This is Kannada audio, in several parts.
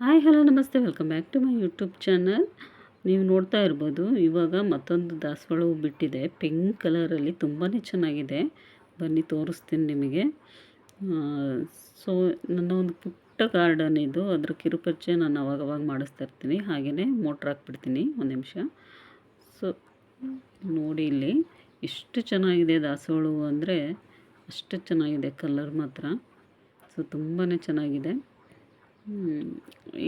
ಹಾಯ್ ಹಲೋ ನಮಸ್ತೆ. Welcome back to my YouTube channel ನೀವು ನೋಡ್ತಾ ಇರ್ಬೋದು, ಇವಾಗ ಮತ್ತೊಂದು ದಾಸವಾಳ ಹೂ ಬಿಟ್ಟಿದೆ. ಪಿಂಕ್ ಕಲರಲ್ಲಿ ತುಂಬಾ ಚೆನ್ನಾಗಿದೆ. ಬನ್ನಿ, ತೋರಿಸ್ತೀನಿ ನಿಮಗೆ. ಸೊ ನನ್ನ ಒಂದು ಪುಟ್ಟ ಗಾರ್ಡನ್ ಇದು. ಅದರ ಕಿರುಪರಿಚಯ ನಾನು ಅವಾಗವಾಗ ಮಾಡಿಸ್ತಾ ಇರ್ತೀನಿ. ಹಾಗೆಯೇ ಮೋಟ್ರ್ ಹಾಕ್ಬಿಡ್ತೀನಿ, ಒಂದು ನಿಮಿಷ. ಸೊ ನೋಡಿ ಇಲ್ಲಿ, ಎಷ್ಟು ಚೆನ್ನಾಗಿದೆ ದಾಸವಾಳ ಹೂ ಅಂದರೆ ಅಷ್ಟು ಚೆನ್ನಾಗಿದೆ ಕಲರ್ ಮಾತ್ರ. ಸೊ ತುಂಬಾ ಚೆನ್ನಾಗಿದೆ.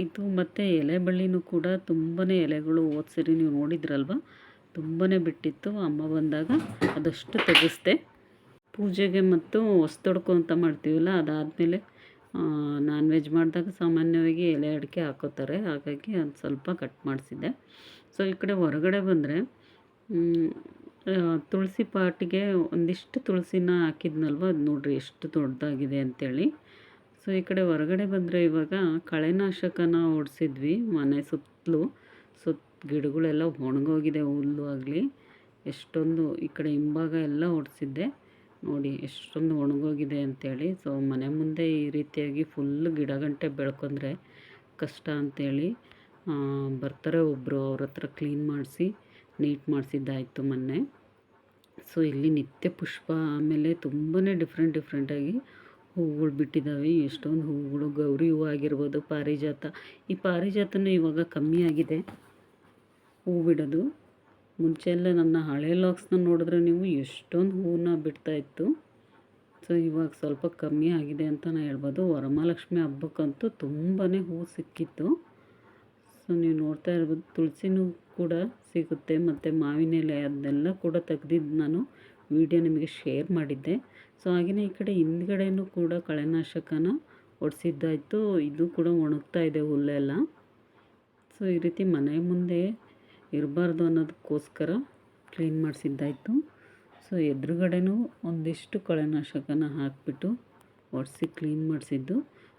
ಇದು ಮತ್ತು ಎಲೆ ಬಳ್ಳಿನೂ ಕೂಡ ತುಂಬಾ ಎಲೆಗಳು ಹೋದ ಸರಿ ನೀವು ನೋಡಿದ್ರಲ್ವ? ತುಂಬಾ ಬಿಟ್ಟಿತ್ತು. ಅಮ್ಮ ಬಂದಾಗ ಅದಷ್ಟು ತೆಗೆಸ್ದೆ. ಪೂಜೆಗೆ ಮತ್ತು ಹೊಸ್ತೊಡ್ಕೊ ಅಂತ ಮಾಡ್ತೀವಲ್ಲ, ಅದಾದಮೇಲೆ ನಾನ್ ವೆಜ್ ಮಾಡಿದಾಗ ಸಾಮಾನ್ಯವಾಗಿ ಎಲೆ ಅಡಿಕೆ ಹಾಕೋತಾರೆ. ಹಾಗಾಗಿ ಅದು ಸ್ವಲ್ಪ ಕಟ್ ಮಾಡಿಸಿದ್ದೆ. ಸೊ, ಈ ಕಡೆ ಹೊರಗಡೆ ಬಂದರೆ ತುಳಸಿ ಪಾಟಿಗೆ ಒಂದಿಷ್ಟು ತುಳಸಿನ ಹಾಕಿದ್ನಲ್ವ? ಅದು ನೋಡಿರಿ, ಎಷ್ಟು ದೊಡ್ಡದಾಗಿದೆ ಅಂಥೇಳಿ ಸೊ, ಈ ಕಡೆ ಹೊರಗಡೆ ಬಂದರೆ ಇವಾಗ ಕಳೆನಾಶಕನ ಓಡಿಸಿದ್ವಿ ಮನೆ ಸುತ್ತಲೂ. ಸುತ್ತ ಗಿಡಗಳೆಲ್ಲ ಒಣಗೋಗಿದೆ ಹುಲ್ಲು ಆಗಲಿ. ಎಷ್ಟೊಂದು ಈ ಕಡೆ ಹಿಂಭಾಗ ಎಲ್ಲ ಓಡಿಸಿದ್ದೆ. ನೋಡಿ, ಎಷ್ಟೊಂದು ಒಣಗೋಗಿದೆ ಅಂಥೇಳಿ ಸೊ, ಮನೆ ಮುಂದೆ ಈ ರೀತಿಯಾಗಿ ಫುಲ್ ಗಿಡ ಗಂಟೆ ಬೆಳ್ಕೊಂಡ್ರೆ ಕಷ್ಟ ಅಂಥೇಳಿ ಬರ್ತಾರೆ ಒಬ್ಬರು ಅವ್ರ ಹತ್ರ ಕ್ಲೀನ್ ಮಾಡಿಸಿ ನೀಟ್ ಮಾಡಿಸಿದ್ದಾಯಿತು ಮೊನ್ನೆ. ಸೊ, ಇಲ್ಲಿ ನಿತ್ಯ ಪುಷ್ಪ ಆಮೇಲೆ ತುಂಬಾ ಡಿಫ್ರೆಂಟ್ ಡಿಫ್ರೆಂಟಾಗಿ ಹೂವುಗಳು ಬಿಟ್ಟಿದ್ದಾವೆ ಎಷ್ಟೊಂದು ಹೂವುಗಳು ಗೌರಿ ಹೂವು ಆಗಿರ್ಬೋದು ಪಾರಿಜಾತ. ಈ ಪಾರಿಜಾತನೂ ಇವಾಗ ಕಮ್ಮಿ ಆಗಿದೆ. ಹೂ ಬಿಡೋದು. ಮುಂಚೆ ಎಲ್ಲ ನನ್ನ ಹಳೆ ಲಾಕ್ಸ್ನ ನೋಡಿದ್ರೆ ನೀವು ಎಷ್ಟೊಂದು ಹೂವನ್ನ ಬಿಡ್ತಾಯಿತ್ತು ಸೊ, ಇವಾಗ ಸ್ವಲ್ಪ ಕಮ್ಮಿ ಆಗಿದೆ ಅಂತ ನಾನು ಹೇಳ್ಬೋದು. ವರಮಹಾಲಕ್ಷ್ಮಿ ಹಬ್ಬಕ್ಕಂತೂ ತುಂಬಾ ಹೂವು ಸಿಕ್ಕಿತ್ತು. ಸೊ, ನೀವು ನೋಡ್ತಾ ಇರ್ಬೋದು, ತುಳಸಿನೂ ಕೂಡ ಸಿಗುತ್ತೆ. ಮತ್ತು ಮಾವಿನ ಎಲೆ ಅದನ್ನೆಲ್ಲ ಕೂಡ ತೆಗ್ದಿದ್ದು ನಾನು ವಿಡಿಯೋ ನಿಮಗೆ ಶೇರ್ ಮಾಡಿದ್ದೆ. ಸೊ ಹಾಗೆಯೇ ಈ ಕಡೆ ಹಿಂದ್ಗಡೆಯೂ ಕೂಡ ಕಳೆನಾಶಕನ ಹೊಡ್ಸಿದ್ದಾಯಿತು ಇದು ಕೂಡ ಒಣಗ್ತಾ ಇದೆ ಹುಲ್ಲೆಲ್ಲ. ಸೊ ಈ ರೀತಿ ಮನೆ ಮುಂದೆ ಇರಬಾರ್ದು ಅನ್ನೋದಕ್ಕೋಸ್ಕರ ಕ್ಲೀನ್ ಮಾಡಿಸಿದ್ದಾಯಿತು. ಸೊ ಎದುರುಗಡೆನೂ ಒಂದಿಷ್ಟು ಕಳೆನಾಶಕನ ಹಾಕಿಬಿಟ್ಟು ಒರೆಸಿ ಕ್ಲೀನ್ ಮಾಡಿಸಿದ್ದು.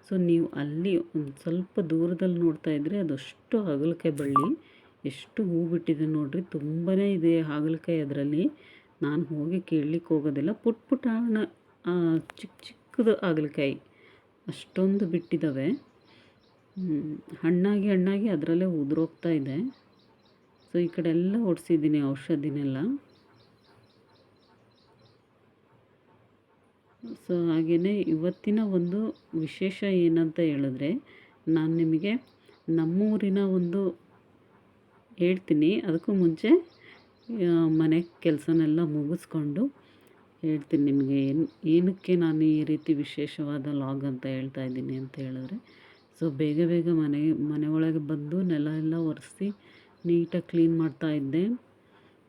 ಸೊ ನೀವು ಅಲ್ಲಿ ಒಂದು ಸ್ವಲ್ಪ ದೂರದಲ್ಲಿ ನೋಡ್ತಾ ಇದ್ದರೆ ಅದಷ್ಟು ಹಾಗಲಕಾಯಿ ಬಳ್ಳಿ, ಎಷ್ಟು ಹೂ ಬಿಟ್ಟಿದೆ ನೋಡಿರಿ. ತುಂಬಾ ಇದೆ ಹಾಗಲಕಾಯಿ ಅದರಲ್ಲಿ. ನಾನು ಹೋಗಿ ಕೇಳಲಿಕ್ಕೆ ಹೋಗೋದಿಲ್ಲ. ಪುಟ್ ಪುಟ್ಟ ಚಿಕ್ಕ ಚಿಕ್ಕದು ಹಾಗಲಕಾಯಿ ಅಷ್ಟೊಂದು ಬಿಟ್ಟಿದ್ದಾವೆ. ಹಣ್ಣಾಗಿ ಹಣ್ಣಾಗಿ ಅದರಲ್ಲೇ ಉದುರೋಗ್ತಾ ಇದೆ. ಸೊ, ಈ ಕಡೆ ಎಲ್ಲ ಓಡಿಸಿದ್ದೀನಿ ಔಷಧಿನೆಲ್ಲ. ಸೊ ಹಾಗೆಯೇ ಇವತ್ತಿನ ಒಂದು ವಿಶೇಷ ಏನಂತ ಹೇಳಿದ್ರೆ, ನಾನು ನಿಮಗೆ ನಮ್ಮೂರಿನ ಒಂದು ಹೇಳ್ತೀನಿ. ಅದಕ್ಕೂ ಮುಂಚೆ ಮನೆ ಕೆಲಸನೆಲ್ಲ ಮುಗಿಸ್ಕೊಂಡು ಹೇಳ್ತೀನಿ ನಿಮಗೆ ಏನು ಏನಕ್ಕೆ ನಾನು ಈ ರೀತಿ ವಿಶೇಷವಾದ ಲಾಗ್ ಅಂತ ಹೇಳ್ತಾ ಇದ್ದೀನಿ ಅಂತ ಹೇಳಿದ್ರೆ, ಸೊ ಬೇಗ ಬೇಗ ಮನೆ ಮನೆ ಬಂದು ನೆಲ ಎಲ್ಲ ಒರೆಸಿ ನೀಟಾಗಿ ಕ್ಲೀನ್ ಮಾಡ್ತಾ ಇದ್ದೆ.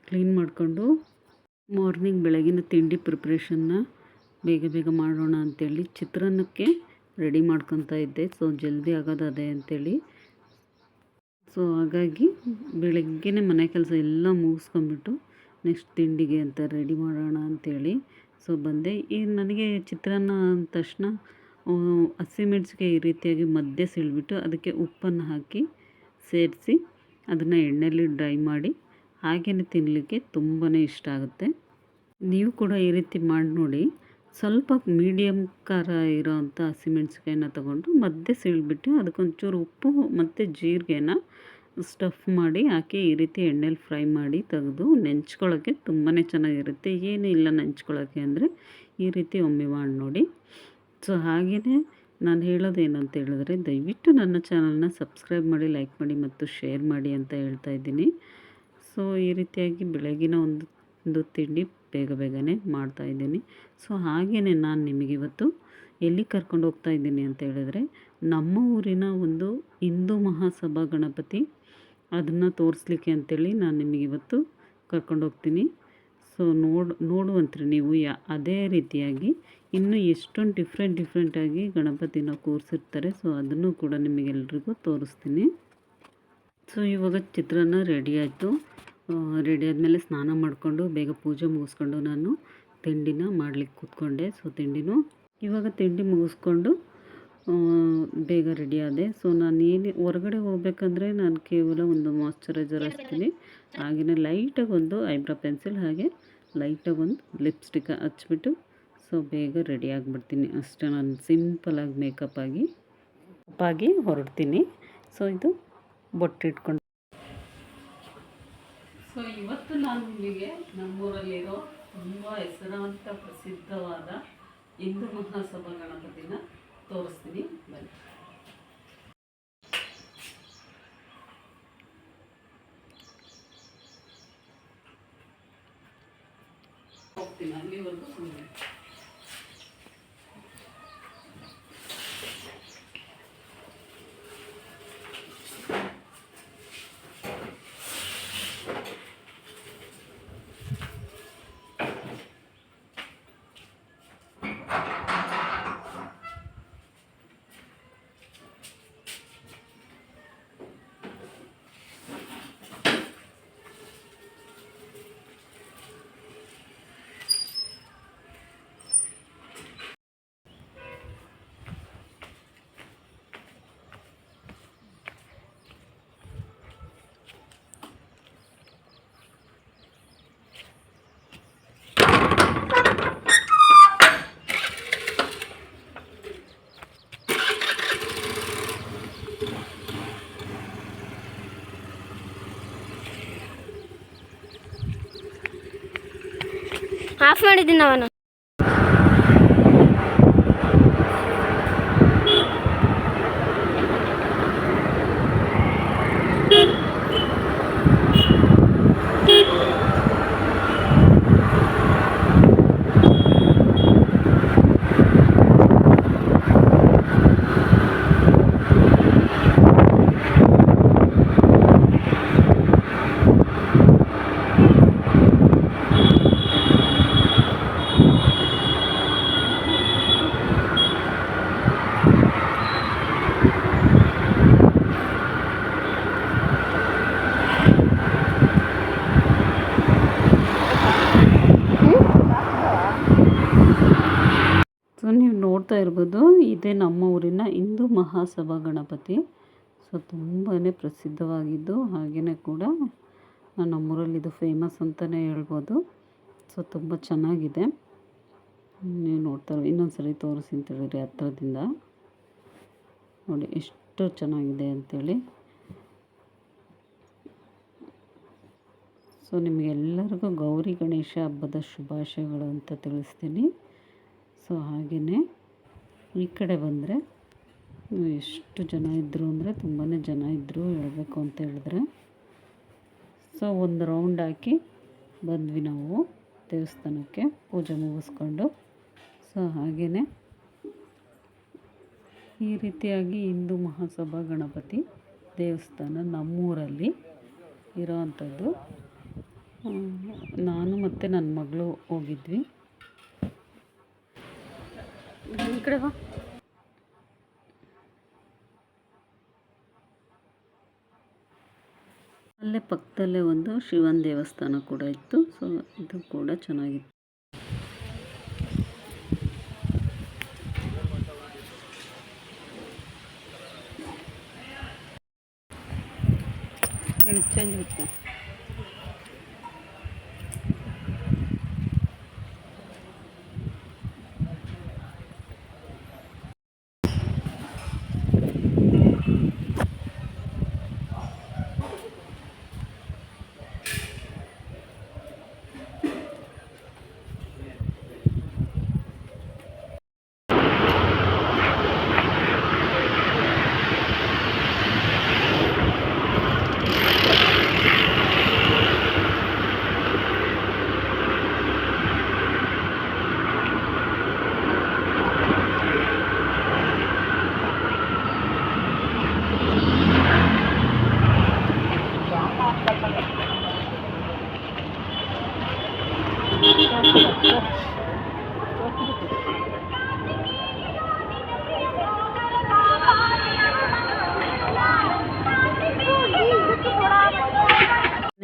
ಕ್ಲೀನ್ ಮಾಡಿಕೊಂಡು ಮಾರ್ನಿಂಗ್ ಬೆಳಗಿನ ತಿಂಡಿ ಪ್ರಿಪ್ರೇಷನ್ನ ಬೇಗ ಬೇಗ ಮಾಡೋಣ ಅಂಥೇಳಿ ಚಿತ್ರಾನ್ನಕ್ಕೆ ರೆಡಿ ಮಾಡ್ಕೊತಾ ಇದ್ದೆ. ಸೊ ಜಲ್ದಿ ಆಗೋದು ಅದೇ ಅಂಥೇಳಿ ಸೊ ಹಾಗಾಗಿ ಬೆಳಗ್ಗೆನೇ ಮನೆ ಕೆಲಸ ಎಲ್ಲ ಮುಗಿಸ್ಕೊಂಬಿಟ್ಟು ನೆಕ್ಸ್ಟ್ ತಿಂಡಿಗೆ ಅಂತ ರೆಡಿ ಮಾಡೋಣ ಅಂಥೇಳಿ ಸೊ ಬಂದೆ. ಈ ನನಗೆ ಚಿತ್ರಾನ್ನ ಅಂದ ತಕ್ಷಣ ಹಸಿಮೆಣ್ಸಿಗೆ ಈ ರೀತಿಯಾಗಿ ಮಧ್ಯೆ ಸಿಳ್ಬಿಟ್ಟು ಅದಕ್ಕೆ ಉಪ್ಪನ್ನು ಹಾಕಿ ಸೇರಿಸಿ ಅದನ್ನು ಎಣ್ಣೆಯಲ್ಲಿ ಡ್ರೈ ಮಾಡಿ ಹಾಗೆಯೇ ತಿನ್ನಲಿಕ್ಕೆ ತುಂಬಾ ಇಷ್ಟ ಆಗುತ್ತೆ. ನೀವು ಕೂಡ ಈ ರೀತಿ ಮಾಡಿ ನೋಡಿ. ಸ್ವಲ್ಪ ಮೀಡಿಯಮ್ ಖಾರ ಇರೋವಂಥ ಹಸಿಮೆಣ್ಸಿಕಾಯಿನ ತೊಗೊಂಡು ಮಧ್ಯೆ ಸೀಳ್ಬಿಟ್ಟು ಅದಕ್ಕೊಂಚೂರು ಉಪ್ಪು ಮತ್ತು ಜೀರಿಗೆನ ಸ್ಟಫ್ ಮಾಡಿ ಹಾಕಿ ಈ ರೀತಿ ಎಣ್ಣೆಲಿ ಫ್ರೈ ಮಾಡಿ ತೆಗೆದು ನೆಂಚ್ಕೊಳ್ಳೋಕ್ಕೆ ತುಂಬಾ ಚೆನ್ನಾಗಿರುತ್ತೆ. ಏನೂ ಇಲ್ಲ ನೆಂಚ್ಕೊಳ್ಳೋಕ್ಕೆ ಅಂದರೆ ಈ ರೀತಿ ಒಮ್ಮೆ ಮಾಡಿ ನೋಡಿ. ಸೊ ಹಾಗೆಯೇ ನಾನು ಹೇಳೋದೇನು ಅಂತ ಹೇಳಿದ್ರೆ ದಯವಿಟ್ಟು ನನ್ನ ಚಾನಲ್ನ ಸಬ್ಸ್ಕ್ರೈಬ್ ಮಾಡಿ ಲೈಕ್ ಮಾಡಿ ಮತ್ತು ಶೇರ್ ಮಾಡಿ ಅಂತ ಹೇಳ್ತಾ ಇದ್ದೀನಿ. ಸೊ ಈ ರೀತಿಯಾಗಿ ಬೆಳಗಿನ ಒಂದು ಒಂದು ತಿಂಡಿ ಬೇಗ ಬೇಗನೆ ಮಾಡ್ತಾಯಿದ್ದೀನಿ ಸೊ ಹಾಗೆಯೇ ನಾನು ನಿಮಗಿವತ್ತು ಎಲ್ಲಿ ಕರ್ಕೊಂಡು ಹೋಗ್ತಾ ಇದ್ದೀನಿ ಅಂತ ಹೇಳಿದ್ರೆ, ನಮ್ಮ ಊರಿನ ಒಂದು ಹಿಂದೂ ಮಹಾಸಭಾ ಗಣಪತಿ ಅದನ್ನು ತೋರಿಸ್ಲಿಕ್ಕೆ ಅಂತೇಳಿ ನಾನು ನಿಮಗಿವತ್ತು ಕರ್ಕೊಂಡು ಹೋಗ್ತೀನಿ. ಸೊ ನೋಡು, ನೋಡುವಂತ್ರಿ ನೀವು ಯಾ, ಅದೇ ರೀತಿಯಾಗಿ ಇನ್ನೂ ಎಷ್ಟೊಂದು ಡಿಫ್ರೆಂಟ್ ಡಿಫ್ರೆಂಟಾಗಿ ಗಣಪತಿನ ಕೂರಿಸಿರ್ತಾರೆ. ಸೊ ಅದನ್ನು ಕೂಡ ನಿಮಗೆಲ್ರಿಗೂ ತೋರಿಸ್ತೀನಿ. ಸೊ ಇವಾಗ ಚಿತ್ರಾನ್ನ ರೆಡಿ ಆಯಿತು. ರೆಡಿ ಆದಮೇಲೆ ಸ್ನಾನ ಮಾಡಿಕೊಂಡು ಬೇಗ ಪೂಜೆ ಮುಗಿಸ್ಕೊಂಡು ನಾನು ತಿಂಡಿನ ಮಾಡ್ಲಿಕ್ಕೆ ಕೂತ್ಕೊಂಡೆ. ಸೊ ತಿಂಡಿನೂ ಇವಾಗ ತಿಂಡಿ ಮುಗಿಸ್ಕೊಂಡು ಬೇಗ ರೆಡಿ ಆದೆ. ಸೊ ನಾನು ಏನು ಹೊರಗಡೆ ಹೋಗ್ಬೇಕಂದ್ರೆ ನಾನು ಕೇವಲ ಒಂದು ಮಾಯಶ್ಚರೈಸರ್ ಹಚ್ತೀನಿ. ಹಾಗೆಯೇ ಲೈಟಾಗಿ ಒಂದು ಐಬ್ರೋ ಪೆನ್ಸಿಲ್ ಹಾಗೆ ಲೈಟಾಗಿ ಒಂದು ಲಿಪ್ಸ್ಟಿಕ್ ಹಚ್ಬಿಟ್ಟು ಸೊ ಬೇಗ ರೆಡಿ ಆಗಿಬಿಡ್ತೀನಿ. ಅಷ್ಟೇ ನಾನು ಸಿಂಪಲಾಗಿ ಮೇಕಪ್ ಆಗಿ ಆಗಿ ಹೊರಡ್ತೀನಿ. ಸೊ ಇದು ಬೊಟ್ಟಿಟ್ಕೊಂಡು ಸೊ ಇವತ್ತು ನಾನು ನಿಮಗೆ ನಮ್ಮೂರಲ್ಲಿರೋ ತುಂಬ ಹೆಸರಾಂತ ಪ್ರಸಿದ್ಧವಾದ ಹಿಂದೂ ಮಹಾಸಭಾ ಗಣಪತಿನ ತೋರಿಸ್ತೀನಿ. ಬನ್ನಿ. ಹೋಗ್ತೀನಿ ಅಲ್ಲಿವರೆಗೂ ಸುಮ್ಮನೆ ಆಫ್ ಮಾಡಿದ್ದೀನಿ ಅವನು ಇರ್ಬೋದು. ಇದೇ ನಮ್ಮ ಊರಿನ ಹಿಂದೂ ಮಹಾಸಭಾ ಗಣಪತಿ. ಸೊ ತುಂಬಾ ಪ್ರಸಿದ್ಧವಾಗಿದ್ದು ಹಾಗೆಯೇ ಕೂಡ ನಮ್ಮೂರಲ್ಲಿ ಇದು ಫೇಮಸ್ ಅಂತಲೇ ಹೇಳ್ಬೋದು. ಸೊ, ತುಂಬ ಚೆನ್ನಾಗಿದೆ. ನೀವು ನೋಡ್ತಾರೆ ಇನ್ನೊಂದು ಸರಿ ತೋರಿಸಿ ಅಂತ ಹತ್ರದಿಂದ. ನೋಡಿ, ಎಷ್ಟು ಚೆನ್ನಾಗಿದೆ ಅಂಥೇಳಿ ಸೊ ನಿಮಗೆಲ್ಲರಿಗೂ ಗೌರಿ ಗಣೇಶ ಹಬ್ಬದ ಶುಭಾಶಯಗಳು ಅಂತ ತಿಳಿಸ್ತೀನಿ. ಸೊ ಹಾಗೆಯೇ ಈ ಕಡೆ ಬಂದರೆ ಎಷ್ಟು ಜನ ಇದ್ದರು ಅಂದರೆ ತುಂಬಾ ಜನ ಇದ್ದರು ಹೇಳಬೇಕು ಅಂತ ಹೇಳಿದ್ರೆ. ಸೊ ಒಂದು ರೌಂಡ್ ಹಾಕಿ ಬಂದ್ವಿ ನಾವು ದೇವಸ್ಥಾನಕ್ಕೆ, ಪೂಜೆ ಮುಗಿಸ್ಕೊಂಡು. ಸೊ ಹಾಗೆಯೇ ಈ ರೀತಿಯಾಗಿ ಹಿಂದೂ ಮಹಾಸಭಾ ಗಣಪತಿ ದೇವಸ್ಥಾನ ನಮ್ಮೂರಲ್ಲಿ ಇರೋವಂಥದ್ದು. ನಾನು ಮತ್ತು ನನ್ನ ಮಗಳು ಹೋಗಿದ್ವಿ. ಕಡೆ ಬಾ. ಅಲ್ಲೇ ಪಕ್ಕದಲ್ಲೇ ಒಂದು ಶಿವನ ದೇವಸ್ಥಾನ ಕೂಡ ಇತ್ತು ಸೊ ಇದು ಕೂಡ ಚೆನ್ನಾಗಿತ್ತು. ಚೇಂಜ್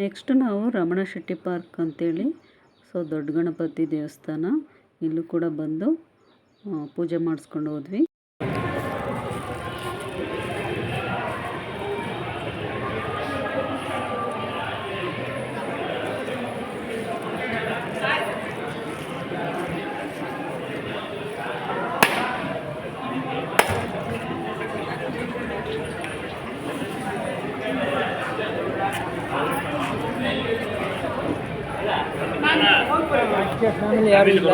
ನೆಕ್ಸ್ಟ್ ನಾವು ರಮಣ ಶೆಟ್ಟಿ ಪಾರ್ಕ್ ಅಂತೇಳಿ, ಸೊ ದೊಡ್ಡ ಗಣಪತಿ ದೇವಸ್ಥಾನ, ಇಲ್ಲೂ ಕೂಡ ಬಂದು ಪೂಜೆ ಮಾಡಿಸ್ಕೊಂಡು ಹೋದ್ವಿ. ರಾಜಕೀಯ ಫ್ಯಾಮಿಲಿ ಯಾರು ಇಲ್ಲ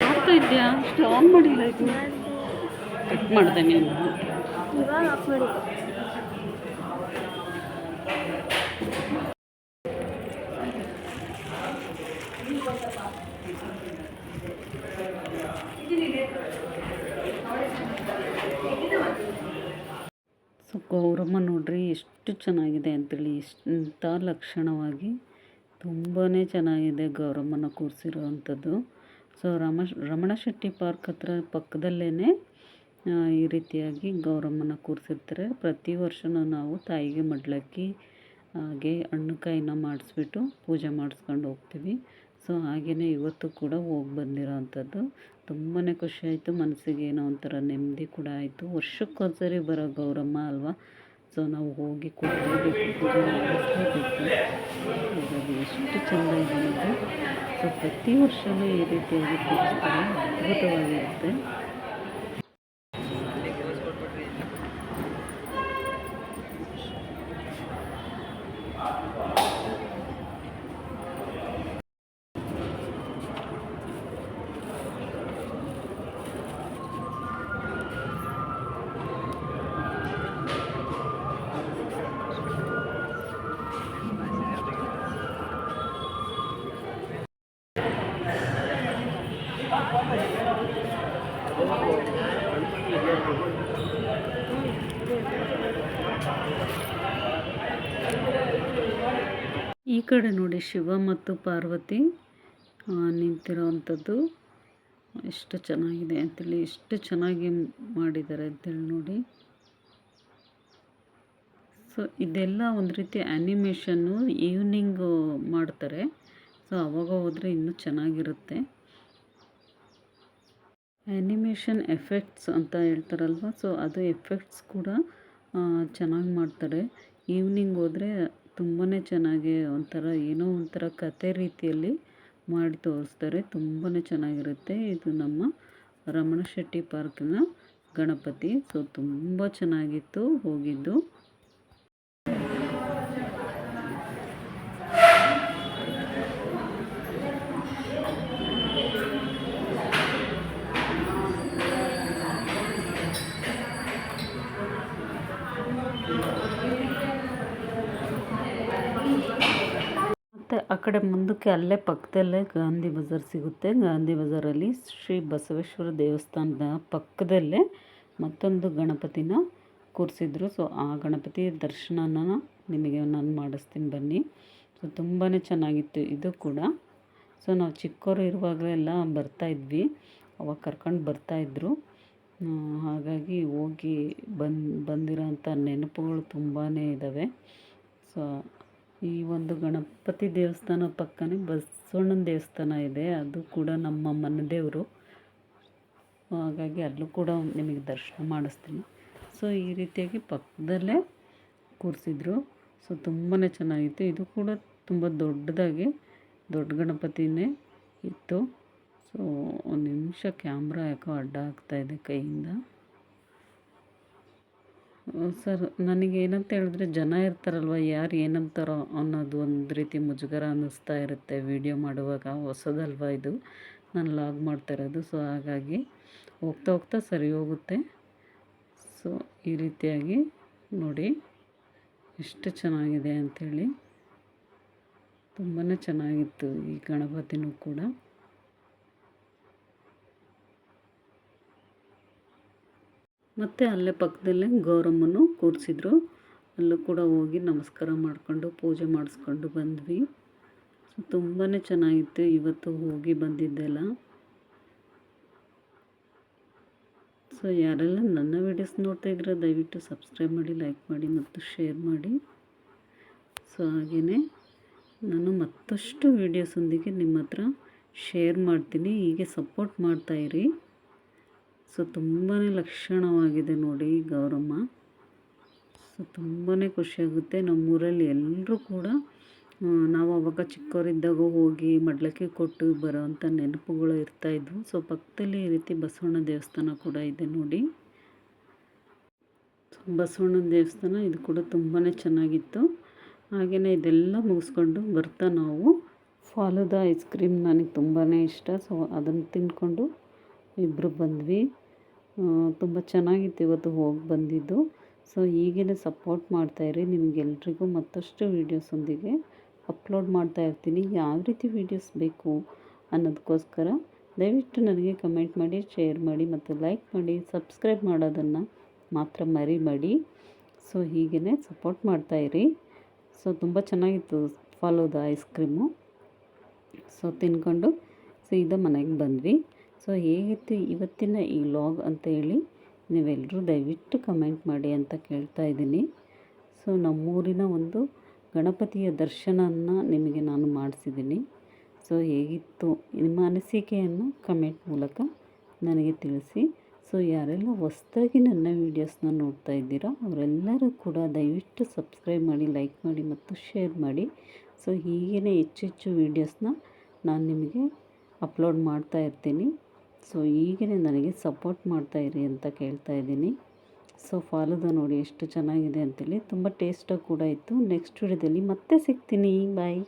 ಮಾಡ್ತಾ ಇದೆಯಾ ಅಷ್ಟು ಆನ್ ಮಾಡಿಲ್ಲ ಇದು ಕಟ್ ಮಾಡಿದೆ ನೀನು ಇವಾಗ ಆಫ್ ಮಾಡಿದ್ದು ಸೊ ಗೌರಮ್ಮ ನೋಡ್ರಿ ಎಷ್ಟು ಚೆನ್ನಾಗಿದೆ ಅಂತೇಳಿ ಇಷ್ಟ ಲಕ್ಷಣವಾಗಿ ತುಂಬಾ ಚೆನ್ನಾಗಿದೆ ಗೌರಮ್ಮನ ಕೂರಿಸಿರೋ ಅಂಥದ್ದು ಸೊ ರಮ, ರಮಣ ಶೆಟ್ಟಿ ಪಾರ್ಕ್ ಹತ್ರ ಪಕ್ಕದಲ್ಲೇ ಈ ರೀತಿಯಾಗಿ ಗೌರಮ್ಮನ ಕೂರಿಸಿರ್ತಾರೆ. ಪ್ರತಿ ವರ್ಷವೂ ನಾವು ತಾಯಿಗೆ ಮಡ್ಲಕ್ಕಿ, ಹಾಗೆ ಹಣ್ಣು ಕಾಯಿನ ಮಾಡಿಸ್ಬಿಟ್ಟು ಪೂಜೆ ಮಾಡಿಸ್ಕೊಂಡು ಹೋಗ್ತೀವಿ. ಸೊ ಹಾಗೆಯೇ ಇವತ್ತು ಕೂಡ ಹೋಗಿ ಬಂದಿರೋ ಅಂಥದ್ದು ತುಂಬಾ ಖುಷಿಯಾಯಿತು ಮನಸ್ಸಿಗೆ ಏನೋ ಒಂಥರ ನೆಮ್ಮದಿ ಕೂಡ ಆಯಿತು. ವರ್ಷಕ್ಕೊಂದ್ಸರಿ ಬರೋ ಗೌರಮ್ಮ ಅಲ್ವಾ? ಸೊ ನಾವು ಹೋಗಿ ಹಾಗಾಗಿ ಎಷ್ಟು ಚೆಂದ ಇದೆ ಅಂದರೆ ಸೊ ಪ್ರತಿ ವರ್ಷವೂ ಈ ರೀತಿಯಾಗಿ ಅದ್ಭುತವಾಗಿರುತ್ತೆ. ಕಡೆ ನೋಡಿ ಶಿವ ಮತ್ತು ಪಾರ್ವತಿ ನಿಂತಿರೋವಂಥದ್ದು. ಎಷ್ಟು ಚೆನ್ನಾಗಿದೆ ಅಂತೇಳಿ, ಎಷ್ಟು ಚೆನ್ನಾಗಿ ಮಾಡಿದ್ದಾರೆ ಅಂತೇಳಿ ನೋಡಿ. ಸೊ ಇದೆಲ್ಲ ಒಂದು ರೀತಿ ಆ್ಯನಿಮೇಷನ್ನು ಈವ್ನಿಂಗು ಮಾಡ್ತಾರೆ. ಸೊ ಅವಾಗ ಹೋದರೆ ಇನ್ನೂ ಚೆನ್ನಾಗಿರುತ್ತೆ. ಆ್ಯನಿಮೇಷನ್ ಎಫೆಕ್ಟ್ಸ್ ಅಂತ ಹೇಳ್ತಾರಲ್ವ? ಸೊ ಅದು ಎಫೆಕ್ಟ್ಸ್ ಕೂಡ ಚೆನ್ನಾಗಿ ಮಾಡ್ತಾರೆ. ಈವ್ನಿಂಗ್ ಹೋದರೆ ತುಂಬಾ ಚೆನ್ನಾಗಿ ಒಂಥರ ಏನೋ ಒಂಥರ ಕತೆ ರೀತಿಯಲ್ಲಿ ಮಾಡಿ ತೋರಿಸ್ತಾರೆ. ತುಂಬಾ ಚೆನ್ನಾಗಿರುತ್ತೆ. ಇದು ನಮ್ಮ ರಮಣ ಶೆಟ್ಟಿ ಪಾರ್ಕಿನ ಗಣಪತಿ. ಸೊ, ತುಂಬ ಚೆನ್ನಾಗಿತ್ತು ಹೋಗಿದ್ದು. ಮತ್ತು ಆ ಕಡೆ ಮುಂದಕ್ಕೆ ಅಲ್ಲೇ ಪಕ್ಕದಲ್ಲೇ ಗಾಂಧಿ ಬಜಾರ್ ಸಿಗುತ್ತೆ. ಗಾಂಧಿ ಬಜಾರಲ್ಲಿ ಶ್ರೀ ಬಸವೇಶ್ವರ ದೇವಸ್ಥಾನದ ಪಕ್ಕದಲ್ಲೇ ಮತ್ತೊಂದು ಗಣಪತಿನ ಕೂರಿಸಿದ್ರು. ಸೊ ಆ ಗಣಪತಿ ದರ್ಶನನ ನಿಮಗೆ ನಾನು ಮಾಡಿಸ್ತೀನಿ ಬನ್ನಿ. ಸೊ ತುಂಬಾ ಚೆನ್ನಾಗಿತ್ತು ಇದು ಕೂಡ. ಸೊ ನಾವು ಚಿಕ್ಕವರು ಇರುವಾಗಲೆಲ್ಲ ಬರ್ತಾಯಿದ್ವಿ ಅವಾಗ ಕರ್ಕೊಂಡು ಬರ್ತಾಯಿದ್ರು ಹಾಗಾಗಿ ಹೋಗಿ ಬಂದು ಬಂದಿರೋಂಥ ನೆನಪುಗಳು ತುಂಬಾ ಇದ್ದಾವೆ ಸೊ ಈ ಒಂದು ಗಣಪತಿ ದೇವಸ್ಥಾನ ಪಕ್ಕನೇ ಬಸವಣ್ಣನ ದೇವಸ್ಥಾನ ಇದೆ. ಅದು ಕೂಡ ನಮ್ಮ ಮನೆ ದೇವರು. ಹಾಗಾಗಿ ಅಲ್ಲೂ ಕೂಡ ನಿಮಗೆ ದರ್ಶನ ಮಾಡಿಸ್ತೀನಿ. ಸೊ ಈ ರೀತಿಯಾಗಿ ಪಕ್ಕದಲ್ಲೇ ಕೂರಿಸಿದ್ರು. ಸೊ ತುಂಬಾ ಚೆನ್ನಾಗಿತ್ತು. ಇದು ಕೂಡ ತುಂಬ ದೊಡ್ಡದಾಗಿ ದೊಡ್ಡ ಗಣಪತಿನೇ ಇತ್ತು. ಸೊ ಒಂದು ನಿಮಿಷ ಕ್ಯಾಮ್ರಾ ಯಾಕೋ ಅಡ್ಡ ಆಗ್ತಾಯಿದೆ ಕೈಯಿಂದ. ಸರ್, ನನಗೆ ಏನಂತ ಹೇಳಿದ್ರೆ ಜನ ಇರ್ತಾರಲ್ವ, ಯಾರು ಏನಂತಾರೋ ಅನ್ನೋದು ಒಂದು ರೀತಿ ಮುಜುಗರ ಅನ್ನಿಸ್ತಾ ಇರುತ್ತೆ ವೀಡಿಯೋ ಮಾಡುವಾಗ, ಹೊಸದಲ್ವ ಇದು? ನಾನು ಲಾಗ್ ಮಾಡ್ತಾ ಇರೋದು, ಸೊ ಹಾಗಾಗಿ ಹೋಗ್ತಾ ಹೋಗ್ತಾ ಸರಿ ಹೋಗುತ್ತೆ. ಸೊ ಈ ರೀತಿಯಾಗಿ ನೋಡಿ, ಎಷ್ಟು ಚೆನ್ನಾಗಿದೆ ಅಂಥೇಳಿ ತುಂಬಾ ಚೆನ್ನಾಗಿತ್ತು ಈ ಗಣಪತಿನೂ ಕೂಡ. ಮತ್ತು ಅಲ್ಲೇ ಪಕ್ಕದಲ್ಲೇ ಗೌರಮ್ಮನು ಕೂರಿಸಿದ್ರು. ಅಲ್ಲೂ ಕೂಡ ಹೋಗಿ ನಮಸ್ಕಾರ ಮಾಡಿಕೊಂಡು ಪೂಜೆ ಮಾಡಿಸ್ಕೊಂಡು ಬಂದ್ವಿ. ಸೊ ತುಂಬಾ ಚೆನ್ನಾಗಿತ್ತು ಇವತ್ತು ಹೋಗಿ ಬಂದಿದ್ದೆಲ್ಲ. ಸೊ ಯಾರೆಲ್ಲ ನನ್ನ ವೀಡಿಯೋಸ್ ನೋಡ್ತಾ ಇದ್ರೆ ದಯವಿಟ್ಟು ಸಬ್ಸ್ಕ್ರೈಬ್ ಮಾಡಿ ಲೈಕ್ ಮಾಡಿ ಮತ್ತು ಶೇರ್ ಮಾಡಿ. ಸೊ ಹಾಗೆಯೇ ನಾನು ಮತ್ತಷ್ಟು ವೀಡಿಯೋಸೊಂದಿಗೆ ನಿಮ್ಮ ಹತ್ರ ಶೇರ್ ಮಾಡ್ತೀನಿ. ಹೀಗೆ ಸಪೋರ್ಟ್ ಮಾಡ್ತಾಯಿರಿ ಸೊ ತುಂಬಾ ಲಕ್ಷಣವಾಗಿದೆ ನೋಡಿ ಗೌರಮ್ಮ. ಸೊ ತುಂಬಾ ಖುಷಿಯಾಗುತ್ತೆ. ನಮ್ಮೂರಲ್ಲಿ ಎಲ್ಲರೂ ಕೂಡ ನಾವು ಅವಾಗ ಚಿಕ್ಕವರಿದ್ದಾಗ ಹೋಗಿ ಮಡ್ಲಕ್ಕಿ ಕೊಟ್ಟು ಬರೋವಂಥ ನೆನಪುಗಳು ಇರ್ತಾಯಿದ್ವು ಸೊ, ಪಕ್ಕದಲ್ಲಿ ಈ ರೀತಿ ಬಸವಣ್ಣ ದೇವಸ್ಥಾನ ಕೂಡ ಇದೆ ನೋಡಿ. ಬಸವಣ್ಣನ ದೇವಸ್ಥಾನ ಇದು ಕೂಡ ತುಂಬಾ ಚೆನ್ನಾಗಿತ್ತು. ಹಾಗೆಯೇ ಇದೆಲ್ಲ ಮುಗಿಸ್ಕೊಂಡು ಬರ್ತಾ ನಾವು. ಫಾಲೂದ ಐಸ್ ಕ್ರೀಮ್ ನನಗೆ ತುಂಬಾ ಇಷ್ಟ. ಸೊ, ಅದನ್ನು ತಿಂದ್ಕೊಂಡು ಇಬ್ಬರು ಬಂದ್ವಿ. ತುಂಬ ಚೆನ್ನಾಗಿತ್ತು ಇವತ್ತು ಹೋಗಿ ಬಂದಿದ್ದು. ಸೊ ಹೀಗೇ ಸಪೋರ್ಟ್ ಮಾಡ್ತಾಯಿರಿ ನಿಮಗೆಲ್ರಿಗೂ ಮತ್ತಷ್ಟು ವೀಡಿಯೋಸೊಂದಿಗೆ ಅಪ್ಲೋಡ್ ಮಾಡ್ತಾ ಇರ್ತೀನಿ. ಯಾವ ರೀತಿ ವೀಡಿಯೋಸ್ ಬೇಕು ಅನ್ನೋದಕ್ಕೋಸ್ಕರ ದಯವಿಟ್ಟು ನನಗೆ ಕಮೆಂಟ್ ಮಾಡಿ ಶೇರ್ ಮಾಡಿ ಮತ್ತು ಲೈಕ್ ಮಾಡಿ ಸಬ್ಸ್ಕ್ರೈಬ್ ಮಾಡೋದನ್ನು ಮಾತ್ರ ಮರಿಬೇಡಿ. ಸೊ ಹೀಗೇ ಸಪೋರ್ಟ್ ಮಾಡ್ತಾಯಿರಿ ಸೊ ತುಂಬ ಚೆನ್ನಾಗಿತ್ತು ಫಾಲೋದ ಐಸ್ ಕ್ರೀಮು. ಸೊ ತಿನ್ಕೊಂಡು ಸೀದಾ ಮನೆಗೆ ಬಂದ್ವಿ. ಸೊ ಹೇಗಿತ್ತು ಇವತ್ತಿನ ಈ ಲಾಗ್ ಅಂತ ಹೇಳಿ ನೀವೆಲ್ಲರೂ ದಯವಿಟ್ಟು ಕಮೆಂಟ್ ಮಾಡಿ ಅಂತ ಕೇಳ್ತಾ ಇದ್ದೀನಿ. ಸೊ ನಮ್ಮೂರಿನ ಒಂದು ಗಣಪತಿಯ ದರ್ಶನನ ನಿಮಗೆ ನಾನು ಮಾಡಿಸಿದ್ದೀನಿ. ಸೊ ಹೇಗಿತ್ತು ನಿಮ್ಮ ಅನಿಸಿಕೆಯನ್ನು ಕಮೆಂಟ್ ಮೂಲಕ ನನಗೆ ತಿಳಿಸಿ. ಸೊ ಯಾರೆಲ್ಲ ಹೊಸ್ದಾಗಿ ನನ್ನ ವೀಡಿಯೋಸ್ನ ನೋಡ್ತಾ ಇದ್ದೀರಾ ಅವರೆಲ್ಲರೂ ಕೂಡ ದಯವಿಟ್ಟು ಸಬ್ಸ್ಕ್ರೈಬ್ ಮಾಡಿ, ಲೈಕ್ ಮಾಡಿ ಮತ್ತು ಶೇರ್ ಮಾಡಿ. ಸೊ ಹೀಗೇ ಹೆಚ್ಚು ಹೆಚ್ಚು ವೀಡಿಯೋಸ್ನ ನಾನು ನಿಮಗೆ ಅಪ್ಲೋಡ್ ಮಾಡ್ತಾ ಇರ್ತೀನಿ. ಸೊ ಈಗಿನ ನನಗೆ ಸಪೋರ್ಟ್ ಮಾಡ್ತಾಯಿರಿ ಅಂತ ಕೇಳ್ತಾ ಇದ್ದೀನಿ. ಸೊ ಫಾಲೂದ ನೋಡಿ ಎಷ್ಟು ಚೆನ್ನಾಗಿದೆ ಅಂತೇಳಿ. ತುಂಬ ಟೇಸ್ಟಾಗಿ ಕೂಡ ಇತ್ತು. ನೆಕ್ಸ್ಟ್ ವಿಡಿಯೋದಲ್ಲಿ ಮತ್ತೆ ಸಿಗ್ತೀನಿ. ಬಾಯ್.